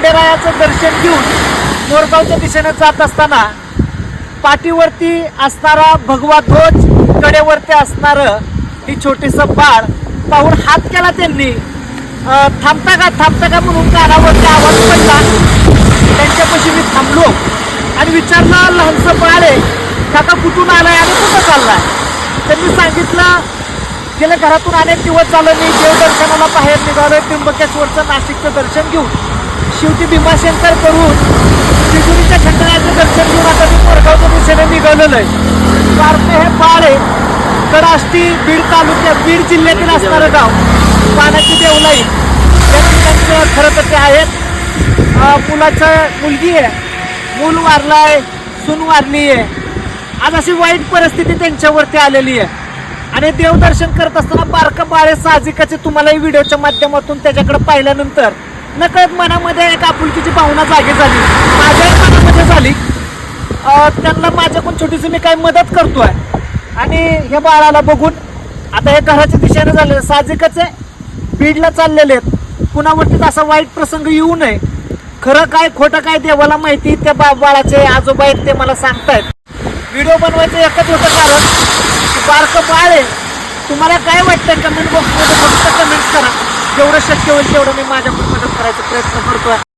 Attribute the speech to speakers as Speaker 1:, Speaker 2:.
Speaker 1: खंडेरायाचं दर्शन घेऊन मोरगावच्या दिशेने जात असताना पाठीवरती असणारा भगवा ध्वज कडेवरती असणारं ही छोटीसं बाळ पाहून हात केला त्यांनी. थांबता का थांबता का म्हणून कानावरती आवाज पडला. त्यांच्यापाशी मी थांबलो आणि विचारलं लहानसं बाळ आहे काका कुठून आलाय आणि कुठं चाललाय? त्यांनी सांगितलं गेल्या घरातून अनेक दिवस झालं मी देवदर्शनाला बाहेर निघालोय. त्र्यंबकेश्वरचं नाशिकचं दर्शन घेऊन. शेवटी भीमाशंकर करून शिजुरीच्या खंडरायाचं दर्शन घेऊन आता मी मोरगावच्या दिशेने निघालेलं आहे. पारणे हे बाळ आहे. कडाष्टी बीड तालुक्यात बीड जिल्ह्यातील असणारं गाव. पाण्याची देवलाई. त्यांचं खरं तर ते आहेत मुलाचं मुलगी आहे. मूल आहे सून वारली आहे आज अशी वाईट परिस्थिती त्यांच्यावरती आलेली आहे. आणि देवदर्शन करत असताना बारकं बाळे साहजिकाचे तुम्हाला व्हिडिओच्या माध्यमातून त्याच्याकडे पाहिल्यानंतर नकळत मनामध्ये एक आपुलकीची भावना जागी झाली. माझ्याही मनामध्ये झाली. त्यांना माझ्याकडून छोटीशी मी काही मदत करतोय. आणि हे बाळाला बघून आता हे घराच्या दिशेने झाले. साहजिकच आहे बीडला चाललेले आहेत. कुणावरतीच असा वाईट प्रसंग येऊ नये. खरं काय खोटं काय देवाला माहिती त्या बा बाळाचे आजोबा आहेत ते मला सांगतायत. व्हिडिओ बनवायचं एकच होतं कारण पार्क बारकं बाळ आहे. तुम्हाला काय वाटतं कमेंट बॉक्समध्ये फक्त कमेंट करा. जेवढं शक्य होईल तेवढं मी माझ्याकडून मदत करायचा प्रयत्न करतोय.